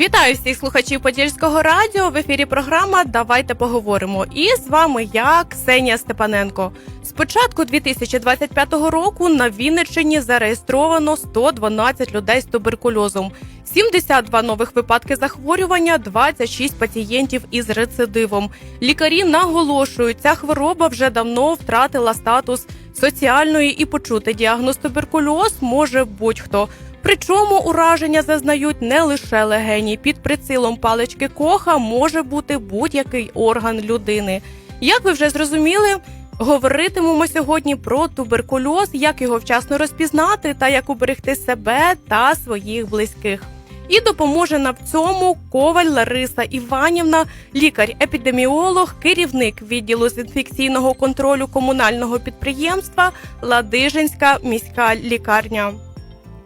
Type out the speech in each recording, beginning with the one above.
Вітаю всіх слухачів Подільського радіо. В ефірі програма Давайте поговоримо. І з вами я, Ксенія Степаненко. З початку 2025 року на Вінниччині зареєстровано 112 людей з туберкульозом, 72 нових випадки захворювання, 26 пацієнтів із рецидивом. Лікарі наголошують, ця хвороба вже давно втратила статус соціальної і почути діагноз туберкульоз може будь-хто. Причому ураження зазнають не лише легені. Під прицілом палички коха може бути будь-який орган людини. Як ви вже зрозуміли, говоритимемо сьогодні про туберкульоз, як його вчасно розпізнати та як уберегти себе та своїх близьких. І допоможе нам в цьому коваль Лариса Іванівна, лікар-епідеміолог, керівник відділу з інфекційного контролю комунального підприємства Ладижинська міська лікарня.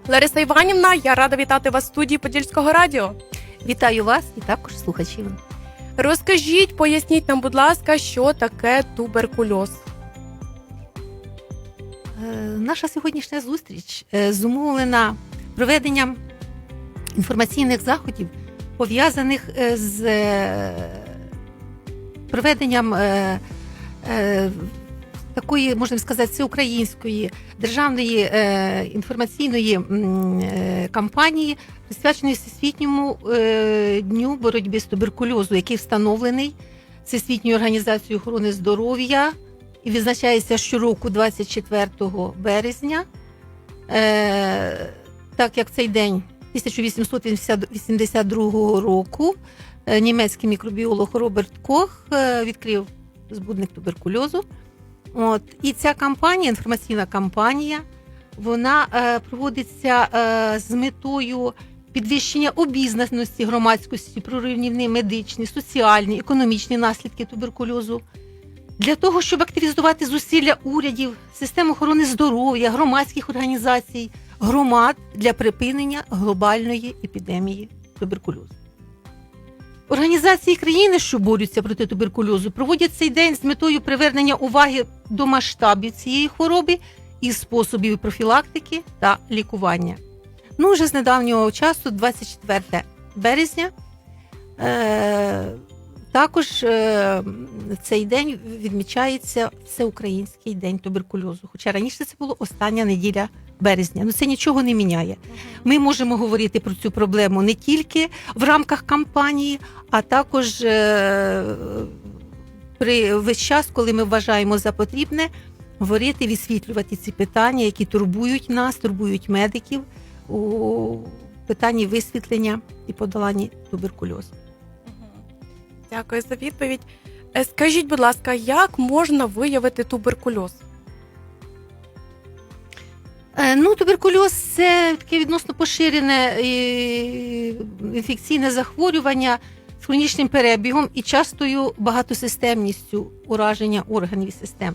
Лариса Іванівна, я рада вітати вас в студії Подільського радіо. Вітаю вас і також слухачів. Розкажіть, поясніть нам, будь ласка, що таке туберкульоз. Е, Наша сьогоднішня зустріч е, зумовлена проведенням інформаційних заходів, пов'язаних е, з проведенням такої, можна сказати, всеукраїнської державної е, інформаційної е, кампанії, присвяченої Всесвітньому е, дню боротьби з туберкульозу, який встановлений Всесвітньою організацією охорони здоров'я і відзначається щороку 24 березня. Е, так як цей день 1882 року е, німецький мікробіолог Роберт Кох е, відкрив збудник туберкульозу. От, і ця кампанія, інформаційна кампанія, вона е, проводиться е, з метою підвищення обізнаності громадськості про руйнівні медичні, соціальні, економічні наслідки туберкульозу. Для того, щоб активізувати зусилля урядів, систем охорони здоров'я, громадських організацій, громад для припинення глобальної епідемії туберкульозу. Організації країни, що борються проти туберкульозу, проводять цей день з метою привернення уваги до масштабів цієї хвороби і способів профілактики та лікування. Ну, вже з недавнього часу, 24 березня, е- також е- цей день відмічається Всеукраїнський день туберкульозу. Хоча раніше це було остання неділя березня. Ну це нічого не міняє. Ми можемо говорити про цю проблему не тільки в рамках кампанії, а також е- при весь час, коли ми вважаємо за потрібне говорити, висвітлювати ці питання, які турбують нас, турбують медиків у питанні висвітлення і подоланні туберкульозу. Дякую за відповідь. Е, Скажіть, будь ласка, як можна виявити туберкульоз? Е, Ну, туберкульоз це таке відносно поширене інфекційне захворювання з хронічним перебігом і частою багатосистемністю ураження органів і систем.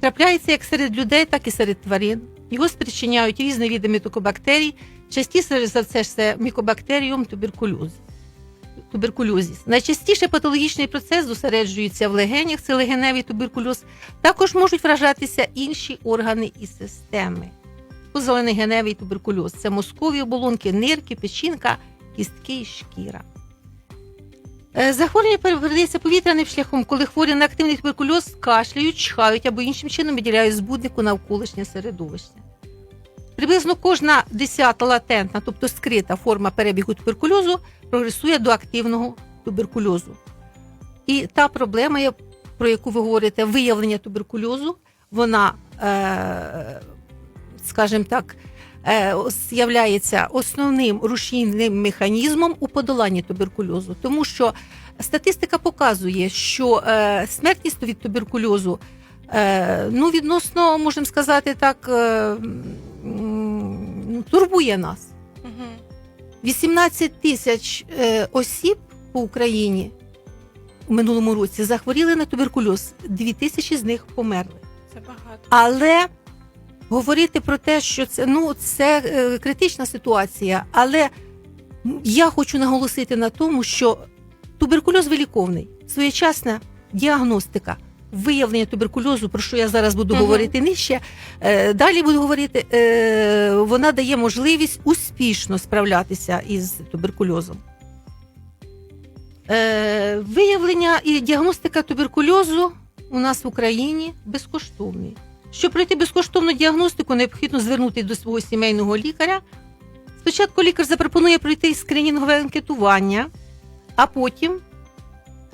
Трапляється як серед людей, так і серед тварин. Його спричиняють різні види мікобактерій, частіше за все мікобактеріум туберкульоз. Туберкульозіс. Найчастіше патологічний процес зосереджується в легенях, це легеневий туберкульоз. Також можуть вражатися інші органи і системи. Позелений геневий туберкульоз це мозкові оболонки, нирки, печінка, кістки і шкіра. Е, Захворювання передається повітряним шляхом, коли хворі на активний туберкульоз кашляють, чхають або іншим чином виділяють збуднику навколишнє середовище. Приблизно кожна десята латентна, тобто скрита форма перебігу туберкульозу прогресує до активного туберкульозу. І та проблема, про яку ви говорите, виявлення туберкульозу, вона, е, скажімо так, е, ос- являється основним рушійним механізмом у подоланні туберкульозу, тому що статистика показує, що е, смертність від туберкульозу ну, відносно, можемо сказати так, ну, турбує нас. 18 тисяч е, осіб по Україні у минулому році захворіли на туберкульоз, 2 тисячі з них померли. Це багато. Але говорити про те, що це ну це е, критична ситуація, але я хочу наголосити на тому, що туберкульоз виліковний. своєчасна діагностика, виявлення туберкульозу, про що я зараз буду Мгм. говорити нижче. Е, далі буду говорити, е, вона дає можливість успішно справлятися із туберкульозом. Е, виявлення і діагностика туберкульозу у нас в Україні безкоштовні. Щоб пройти безкоштовну діагностику, необхідно звернутися до свого сімейного лікаря. Спочатку лікар запропонує пройти скринінгове анкетування, а потім,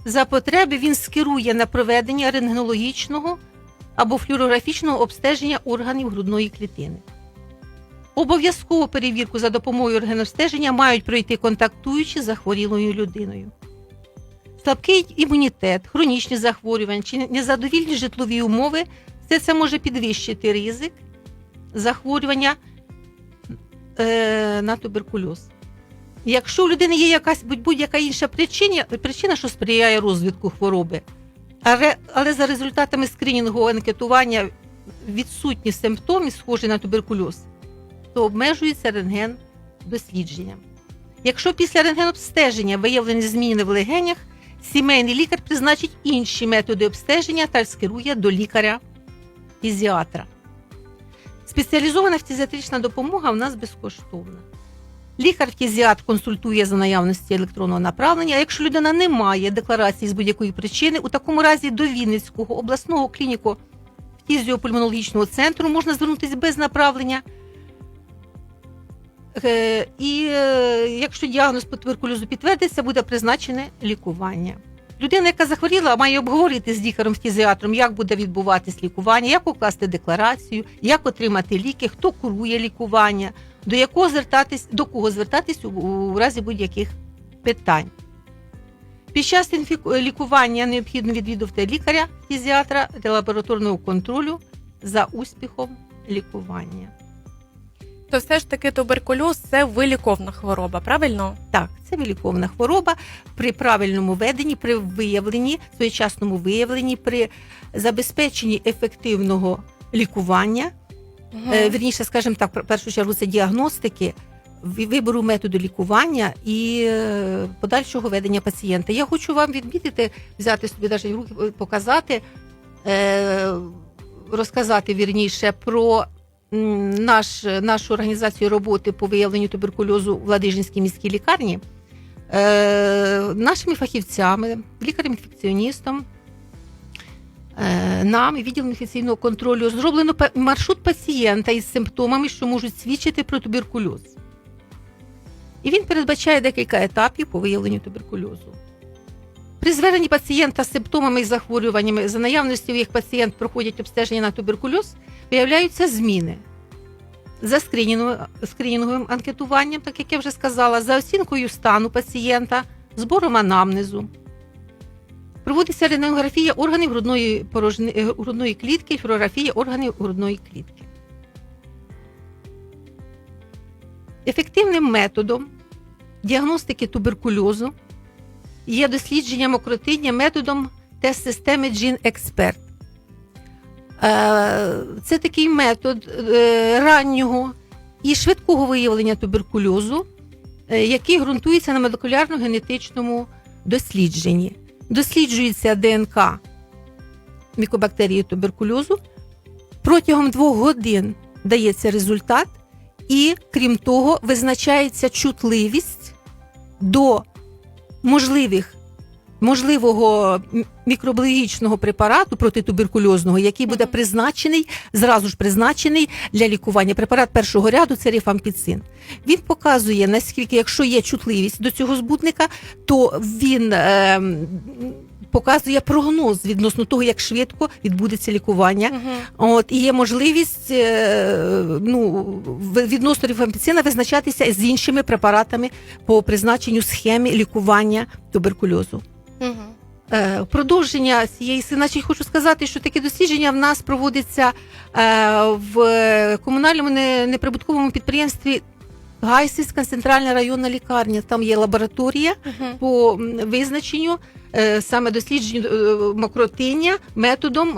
за потреби, він скерує на проведення рентгенологічного або флюорографічного обстеження органів грудної клітини. Обов'язкову перевірку за допомогою рентгенобстеження мають пройти контактуючи з захворілою людиною. Слабкий імунітет, хронічні захворювання чи незадовільні житлові умови все це може підвищити ризик захворювання е, на туберкульоз. Якщо у людини є якась будь- будь-яка інша причина, причина, що сприяє розвитку хвороби, але, але за результатами скринінгового анкетування відсутні симптоми, схожі на туберкульоз, то обмежується рентген дослідженням. Якщо після рентгенобстеження виявлені зміни в легенях, сімейний лікар призначить інші методи обстеження та скерує до лікаря-фізіатра. Спеціалізована фтизіатрична допомога в нас безкоштовна. Лікар-фтизіатр консультує за наявності електронного направлення. А якщо людина не має декларації з будь-якої причини, у такому разі до Вінницького обласного клініку фтизіопульмонологічного центру можна звернутися без направлення. Е, І е, якщо діагноз по туберкульозу підтвердиться, буде призначене лікування. Людина, яка захворіла, має обговорити з лікарем-фтизіатром, як буде відбуватись лікування, як укласти декларацію, як отримати ліки, хто курує лікування, до якого звертатись, до кого звертатись у, у разі будь-яких питань. Під час лікування необхідно відвідувати лікаря, фтизіатра для лабораторного контролю за успіхом лікування. То все ж таки туберкульоз це виліковна хвороба, правильно? Так, це виліковна хвороба при правильному веденні, при виявленні, своєчасному виявленні, при забезпеченні ефективного лікування, е, вірніше, скажімо так, в першу чергу це діагностики, вибору методу лікування і е, подальшого ведення пацієнта. Я хочу вам відмітити, взяти собі навіть руки, показати, е, розказати вірніше про наш, нашу організацію роботи по виявленню туберкульозу в Ладижинській міській лікарні. Е, нашими фахівцями, лікарем-інфекціоністом, нам і відділом інфекційного контролю зроблено маршрут пацієнта із симптомами, що можуть свідчити про туберкульоз. І він передбачає декілька етапів по виявленню туберкульозу. При зверненні пацієнта з симптомами і захворюваннями, за наявності, як пацієнт проходять обстеження на туберкульоз, виявляються зміни. За скринінговим анкетуванням, так як я вже сказала, за оцінкою стану пацієнта, збором анамнезу. Проводиться рентгенографія органів грудної, порожни, е, грудної клітки флюорографія органів грудної клітки. Ефективним методом діагностики туберкульозу є дослідження мокротиння методом тест-системи GeneXpert. Е, Це такий метод е, раннього і швидкого виявлення туберкульозу, який ґрунтується на молекулярно-генетичному дослідженні. Досліджується ДНК мікобактерії туберкульозу. Протягом двох годин дається результат, і, крім того, визначається чутливість до можливих можливого мікробіологічного препарату протитуберкульозного, який буде призначений, зразу ж призначений для лікування. Препарат першого ряду це рифампіцин. Він показує, наскільки, якщо є чутливість до цього збутника, то він е, показує прогноз відносно того, як швидко відбудеться лікування. Угу. От і є можливість е, ну, відносно рифампіцина визначатися з іншими препаратами по призначенню схеми лікування туберкульозу. Угу. Продовження цієї значить, хочу сказати, що таке дослідження в нас проводиться е, в комунальному неприбутковому підприємстві Гайсівська центральна районна лікарня. Там є лабораторія Угу. по визначенню е, саме дослідженню е, мокротиння методом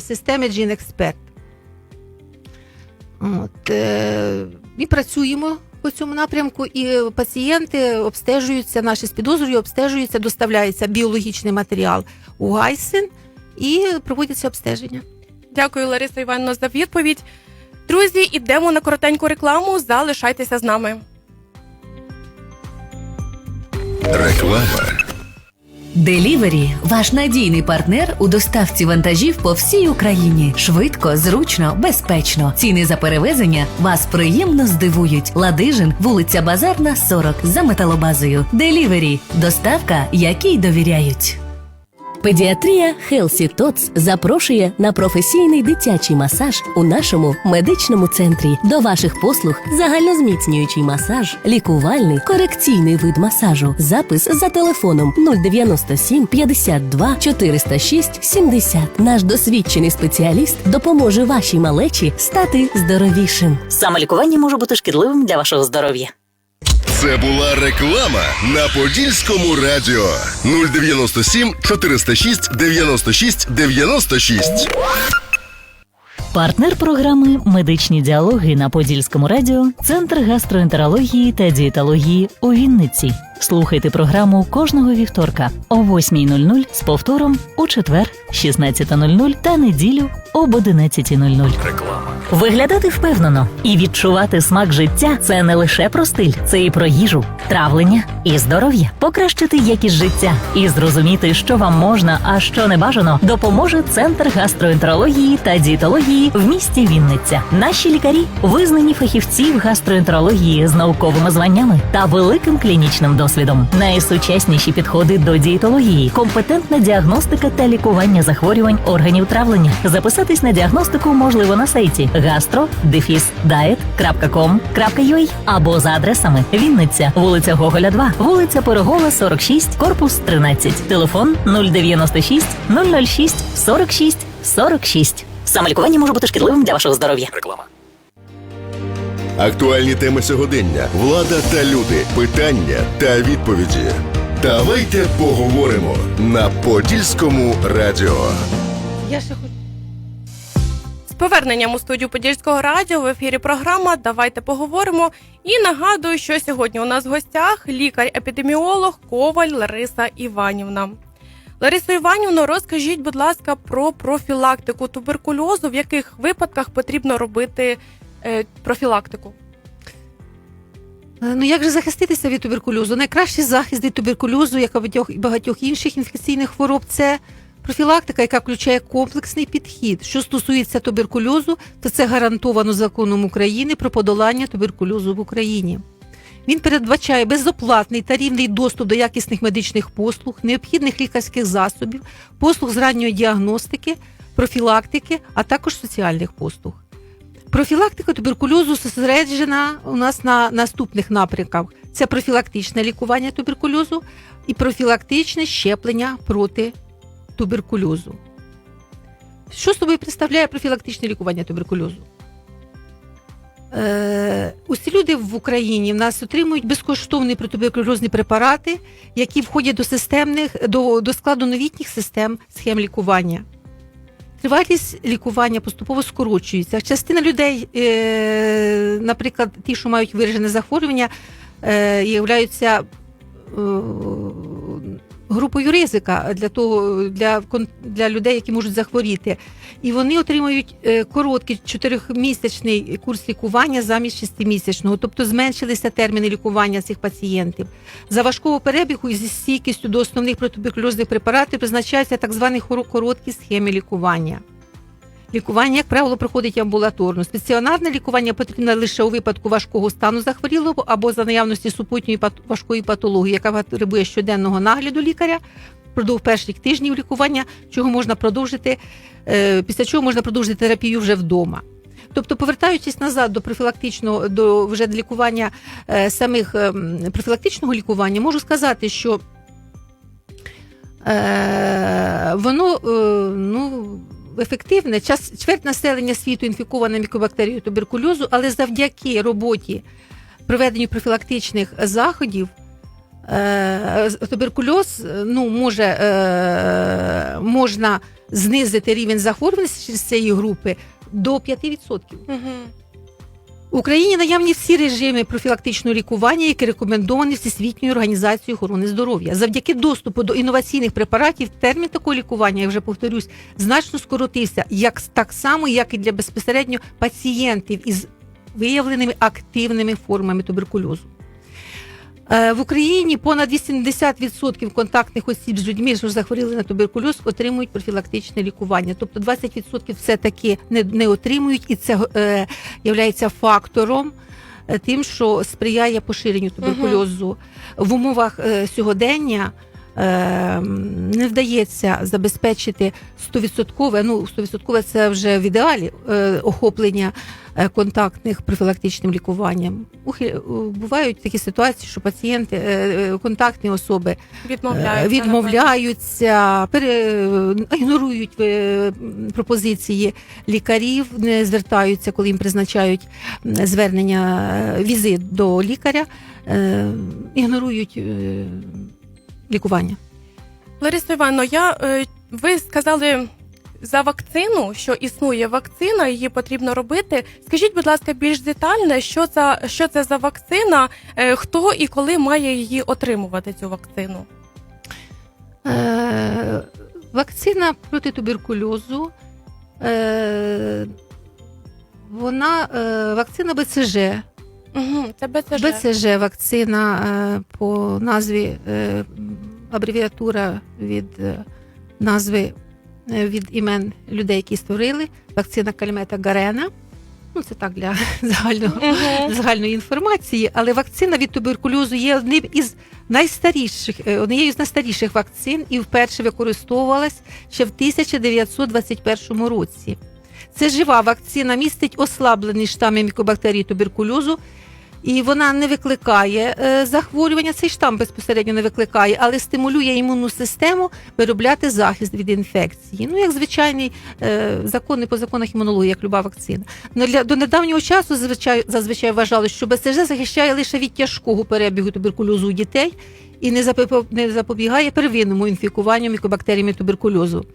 системи GeneXpert. От, ми працюємо по цьому напрямку, і пацієнти обстежуються, наші з підозрою обстежуються, доставляється біологічний матеріал у Гайсин і проводяться обстеження. Дякую, Лариса Івановна, за відповідь. Друзі, ідемо на коротеньку рекламу. Залишайтеся з нами. Реклама. Делівері ваш надійний партнер у доставці вантажів по всій Україні. Швидко, зручно, безпечно. Ціни за перевезення вас приємно здивують. Ладижин, вулиця Базарна, 40 за металобазою. Делівері доставка, якій довіряють. Педіатрія Хелсі Tots запрошує на професійний дитячий масаж у нашому медичному центрі. До ваших послуг загальнозміцнюючий масаж, лікувальний корекційний вид масажу. Запис за телефоном 097 52 406 70. Наш досвідчений спеціаліст допоможе вашій малечі стати здоровішим. Самолікування може бути шкідливим для вашого здоров'я. Це була реклама на Подільському радіо 097 406 96 96. Партнер програми Медичні діалоги на Подільському радіо Центр гастроентерології та дієтології у Вінниці. Слухайте програму кожного вівторка о 8.00 з повтором у четвер, 16.00 та неділю об 11.00. Виглядати впевнено і відчувати смак життя це не лише про стиль, це і про їжу, травлення і здоров'я. Покращити якість життя і зрозуміти, що вам можна, а що не бажано, допоможе центр гастроентерології та дієтології в місті Вінниця. Наші лікарі визнані фахівці в гастроентерології з науковими званнями та великим клінічним досвідом. Найсучасніші підходи до дієтології, компетентна діагностика та лікування захворювань органів травлення. Записатись на діагностику можливо на сайті gastro-diet.com.ua або за адресами Вінниця, вулиця Гоголя, 2, вулиця Пирогова, 46, корпус 13, телефон 096 006 46 46. Самолікування може бути шкідливим для вашого здоров'я. Актуальні теми сьогодення, влада та люди, питання та відповіді. Давайте поговоримо на Подільському радіо. Я ще хочу. З поверненням у студію Подільського радіо в ефірі програма Давайте поговоримо. І нагадую, що сьогодні у нас в гостях лікар-епідеміолог Коваль Лариса Іванівна. Ларисо Іванівно, розкажіть, будь ласка, про профілактику туберкульозу, в яких випадках потрібно робити е, профілактику. Е, Ну як же захиститися від туберкульозу? Найкращий захист від туберкульозу, як і багатьох- багатьох інших інфекційних хвороб, це профілактика, яка включає комплексний підхід. Що стосується туберкульозу, то це гарантовано законом України про подолання туберкульозу в Україні. Він передбачає безоплатний та рівний доступ до якісних медичних послуг, необхідних лікарських засобів, послуг з ранньої діагностики, профілактики, а також соціальних послуг. Профілактика туберкульозу зосереджена у нас на наступних напрямках: це профілактичне лікування туберкульозу і профілактичне щеплення проти туберкульозу. Що собою представляє профілактичне лікування туберкульозу? Е, усі люди в Україні в нас отримують безкоштовні протитуберкульозні препарати, які входять до системних до, до складу новітніх систем схем лікування. Тривалість лікування поступово скорочується. Частина людей, е, наприклад, ті, що мають виражене захворювання, е, являються е, групою ризика для того для, для людей, які можуть захворіти. І вони отримують е, короткий чотирьохмісячний курс лікування замість шестимісячного, тобто зменшилися терміни лікування цих пацієнтів. За важкого перебігу і зі стійкістю до основних протитуберкульозних препаратів призначаються так звані короткі схеми лікування. Лікування, як правило, проходить амбулаторно. Стаціонарне лікування потрібно лише у випадку важкого стану захворілого або за наявності супутньої важкої патології, яка потребує щоденного нагляду лікаря впродовж перших тижнів лікування, чого можна продовжити, е, після чого можна продовжити терапію вже вдома. Тобто, повертаючись назад до профілактичного до вже лікування е, самих ем, профілактичного лікування, можу сказати, що е, воно ну, ефективне. Час чверть населення світу інфіковане мікобактерією туберкульозу, але завдяки роботі проведенню профілактичних заходів. е, Туберкульоз е, ну, може, е, можна знизити рівень захворюваності через цієї групи до 5%. Угу. В Україні наявні всі режими профілактичного лікування, які рекомендовані Всесвітньою організацією охорони здоров'я. Завдяки доступу до інноваційних препаратів термін такого лікування, я вже повторюсь, значно скоротився, як так само, як і для безпосередньо пацієнтів із виявленими активними формами туберкульозу. Е, В Україні понад 80% контактних осіб з людьми, що захворіли на туберкульоз, отримують профілактичне лікування. Тобто 20% все-таки не, не отримують, і це е, є фактором е, тим, що сприяє поширенню туберкульозу в умовах е, сьогодення. е, Не вдається забезпечити 100%, ну 100% це вже в ідеалі е, охоплення контактних профілактичним лікуванням. Бувають такі ситуації, що пацієнти, е, е, контактні особи Відмовляються. Е, відмовляються, пере, ігнорують е, пропозиції лікарів, не звертаються, коли їм призначають звернення е, візит до лікаря, е, ігнорують е, лікування. Лариса Івановна, я е, ви сказали за вакцину, що існує вакцина, її потрібно робити. Скажіть, будь ласка, більш детально, що це, що це за вакцина, е, хто і коли має її отримувати цю вакцину? Е, вакцина проти туберкульозу. Е, вона е, вакцина БЦЖ. Угу, це БЦЖ. БЦЖ вакцина е, по назві е, абревіатура від е, назви від імен людей, які створили. Вакцина Кальмета Гарена. Ну, це так для загального Мгм. загальної інформації, але вакцина від туберкульозу є одним із найстаріших, е, однією з найстаріших вакцин і вперше використовувалась ще в 1921 році. Це жива вакцина, містить ослаблений штами мікобактерій туберкульозу, і вона не викликає е, захворювання. Цей штам безпосередньо не викликає, але стимулює імунну систему виробляти захист від інфекції. Ну, як звичайний е, закони по законах імунології, як люба вакцина. Ну, до недавнього часу зазвичай, зазвичай вважали, що БЦЖ захищає лише від тяжкого перебігу туберкульозу у дітей і не запобігає первинному інфікуванню мікобактеріями туберкульозу.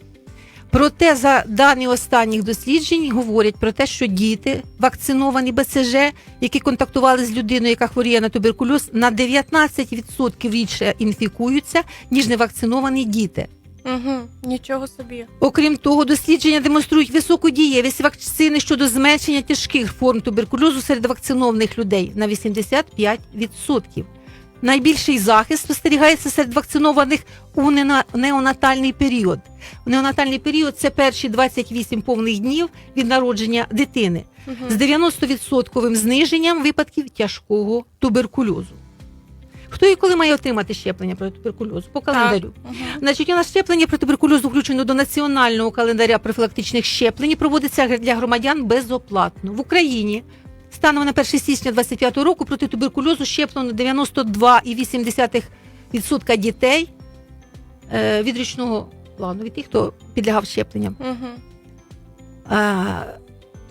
Проте, за дані останніх досліджень, говорять про те, що діти, вакциновані БЦЖ, які контактували з людиною, яка хворіє на туберкульоз, на 19% рідше інфікуються, ніж невакциновані діти. Угу, нічого собі. Окрім того, дослідження демонструють високу дієвість вакцини щодо зменшення тяжких форм туберкульозу серед вакцинованих людей на 85%. Найбільший захист спостерігається серед вакцинованих у неонатальний період. Неонатальний період це перші 28 повних днів від народження дитини з 90% зниженням випадків тяжкого туберкульозу. Хто і коли має отримати щеплення проти туберкульозу? По календарю. Угу. Значить, у нас щеплення проти туберкульозу включено до національного календаря профілактичних щеплень і проводиться для громадян безоплатно. В Україні станом на 1 січня 2025 року проти туберкульозу щеплено 92,8% дітей е, від річного плану, від тих, хто підлягав щепленням. Угу.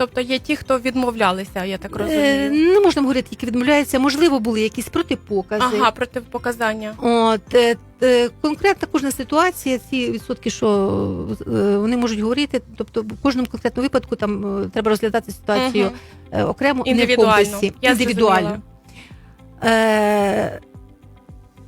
Тобто є ті, хто відмовлялися, я так е, розумію. не можна говорити, які відмовляються. Можливо, були якісь протипокази. Ага, протипоказання. От е, е, конкретна кожна ситуація, ці відсотки, що е, вони можуть говорити, тобто в кожному конкретному випадку там е, треба розглядати ситуацію Мгм. е, окремо і не в Індивідуально. комплексі, Я індивідуально. зрозуміла. Е,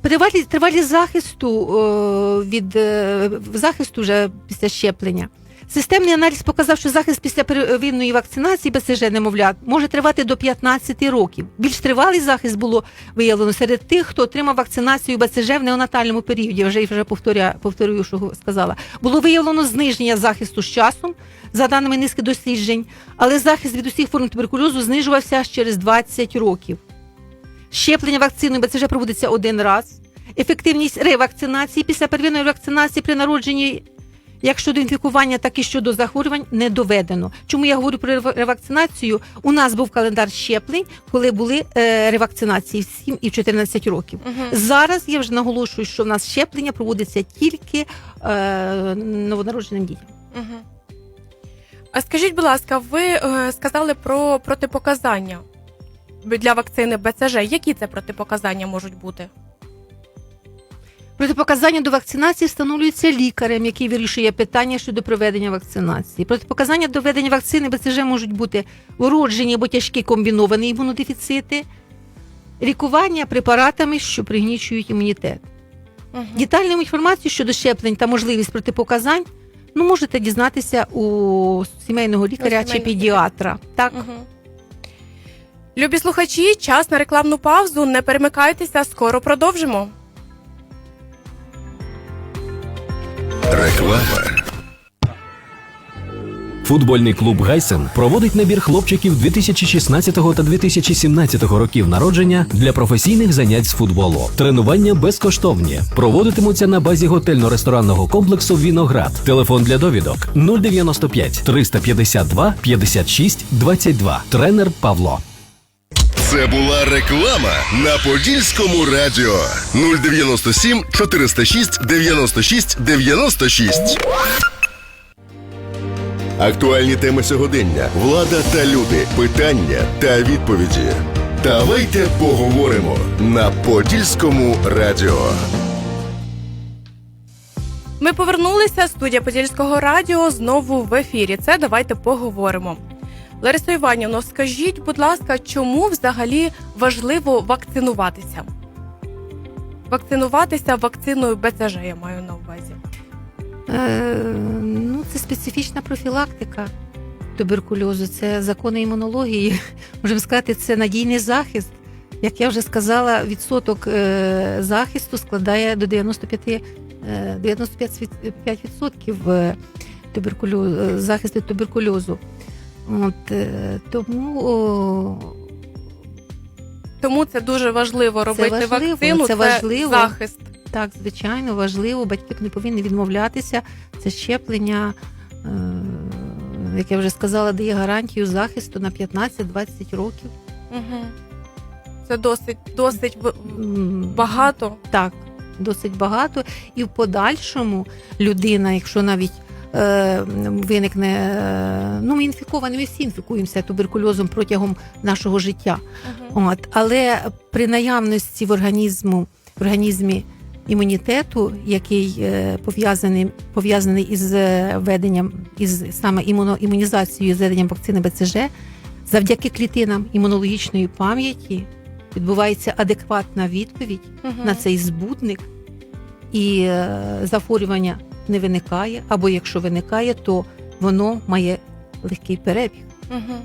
Тривалість, тривалість захисту е, від е, захисту вже після щеплення. Системний аналіз показав, що захист після первинної вакцинації БЦЖ немовлят може тривати до 15 років. Більш тривалий захист було виявлено серед тих, хто отримав вакцинацію БЦЖ в неонатальному періоді. Я вже вже повторя, повторюю, що сказала. Було виявлено зниження захисту з часом, за даними низки досліджень, але захист від усіх форм туберкульозу знижувався через 20 років. Щеплення вакциною БЦЖ проводиться один раз. Ефективність ревакцинації після первинної вакцинації при народженні як щодо інфікування, так і щодо захворювань не доведено. Чому я говорю про ревакцинацію? У нас був календар щеплень, коли були е, ревакцинації в 7 і в 14 років. Угу. Зараз я вже наголошую, що в нас щеплення проводиться тільки е, новонародженим дітям. Угу. А скажіть, будь ласка, ви е, сказали про протипоказання для вакцини БЦЖ. Які це протипоказання можуть бути? Протипоказання до вакцинації встановлюється лікарем, який вирішує питання щодо проведення вакцинації. Протипоказання до введення вакцини БЦЖ можуть бути уроджені або тяжкі комбіновані імунодефіцити, лікування препаратами, що пригнічують імунітет. Мгм. Детальну інформацію щодо щеплень та можливість протипоказань ну, можете дізнатися у сімейного лікаря чи сімейного педіатра. Так. Мгм. Любі слухачі, час на рекламну паузу. Не перемикайтеся, скоро продовжимо. Реклама. Футбольний клуб Гайсен проводить набір хлопчиків 2016 та 2017 років народження для професійних занять з футболу. Тренування безкоштовні. Проводитимуться на базі готельно-ресторанного комплексу Віноград. Телефон для довідок 095 352 56 22. Тренер Павло. Це була реклама на Подільському радіо 097 406 96 96. Актуальні теми сьогодення, влада та люди, питання та відповіді. Давайте поговоримо на Подільському радіо. Ми повернулися. Студія Подільського радіо знову в ефірі. Це давайте поговоримо. Лариса Іванівно, скажіть, будь ласка, чому взагалі важливо вакцинуватися? Вакцинуватися вакциною БЦЖ, я маю на увазі. Е, ну, це специфічна профілактика туберкульозу, це закони імунології. Можемо сказати, це надійний захист. Як я вже сказала, відсоток е, захисту складає до 95, е, 95% е, туберкульозу, е, захисту туберкульозу. От, е, тому Тому це дуже важливо робити важливо, вакцину. це важливо. захист. Так, звичайно, важливо. Батьки не повинні відмовлятися. Це щеплення, е, як я вже сказала, дає гарантію захисту на 15-20 років. Угу. Це досить досить багато. Так, досить багато. І в подальшому людина, якщо навіть виникне, е, ну ми інфіковані, ми всі інфікуємося туберкульозом протягом нашого життя. Мгм. От, але при наявності в організму в організмі імунітету, який е, пов'язаний, пов'язаний із е, введенням із саме імунізацією з введенням вакцини БЦЖ, завдяки клітинам імунологічної пам'яті відбувається адекватна відповідь Мгм. на цей збудник, і е, захворювання не виникає, або якщо виникає, то воно має легкий перебіг. Угу.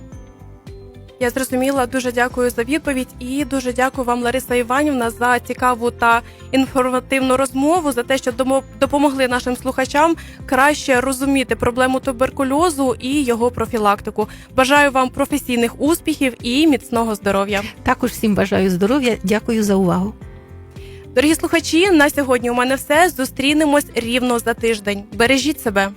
Я зрозуміла. Дуже дякую за відповідь і дуже дякую вам, Лариса Іванівна, за цікаву та інформативну розмову, за те, що допомогли нашим слухачам краще розуміти проблему туберкульозу і його профілактику. Бажаю вам професійних успіхів і міцного здоров'я. Також всім бажаю здоров'я. Дякую за увагу. Дорогі слухачі, на сьогодні у мене все. Зустрінемось рівно за тиждень. Бережіть себе.